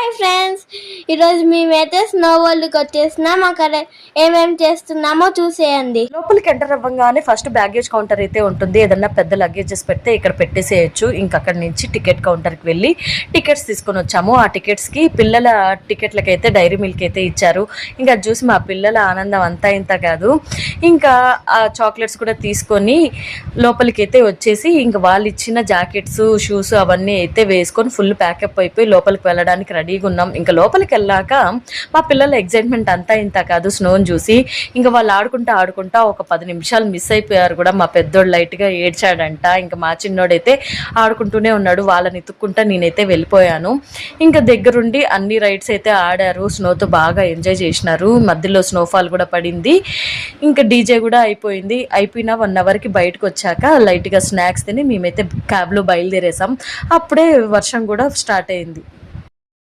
Hi friends ఈరోజు మేమైతే snow వరల్డ్కి వచ్చేసినాం అక్కడ ఏమేమి చేస్తున్నామో చూసేయండి. లోపలికి ఎంటర్ అవ్వగానే ఫస్ట్ బ్యాగేజ్ కౌంటర్ అయితే ఉంటుంది. ఏదన్నా పెద్ద లగేజెస్ పెడితే ఇక్కడ పెట్టేసేయచ్చు. ఇంక అక్కడ నుంచి టికెట్ కౌంటర్కి వెళ్ళి టికెట్స్ తీసుకొని వచ్చాము. ఆ టికెట్స్కి పిల్లల టికెట్లకి అయితే డైరీ మిల్క్ అయితే ఇచ్చారు. ఇంకా చూసి మా పిల్లల ఆనందం అంతా ఇంత కాదు. ఇంకా ఆ చాక్లెట్స్ కూడా తీసుకొని లోపలికి అయితే వచ్చేసి ఇంకా వాళ్ళు ఇచ్చిన జాకెట్స్ షూస్ అవన్నీ అయితే వేసుకొని ఫుల్ ప్యాకప్ అయిపోయి లోపలికి వెళ్ళడానికి రెడీ రెడీగా ఉన్నాం ఇంకా లోపలికి వెళ్ళాక మా పిల్లల ఎగ్జైట్మెంట్ అంతా ఇంత కాదు స్నోని చూసి ఇంకా వాళ్ళు ఆడుకుంటా ఆడుకుంటా ఒక పది నిమిషాలు మిస్ అయిపోయారు కూడా. మా పెద్దోడు లైట్గా ఏడ్చాడంట. ఇంకా మా చిన్నోడైతే ఆడుకుంటూనే ఉన్నాడు. వాళ్ళని ఎత్తుక్కుంటా నేనైతే వెళ్ళిపోయాను. ఇంకా దగ్గరుండి అన్ని రైడ్స్ అయితే ఆడారు. స్నోతో బాగా ఎంజాయ్ చేసినారు. మధ్యలో స్నోఫాల్ కూడా పడింది. ఇంకా డీజే కూడా అయిపోయింది. అయిపోయిన వన్ అవర్కి బయటకు వచ్చాక లైట్గా స్నాక్స్ తిని మేమైతే క్యాబ్లో బయలుదేరేసాం. అప్పుడే వర్షం కూడా స్టార్ట్ అయింది.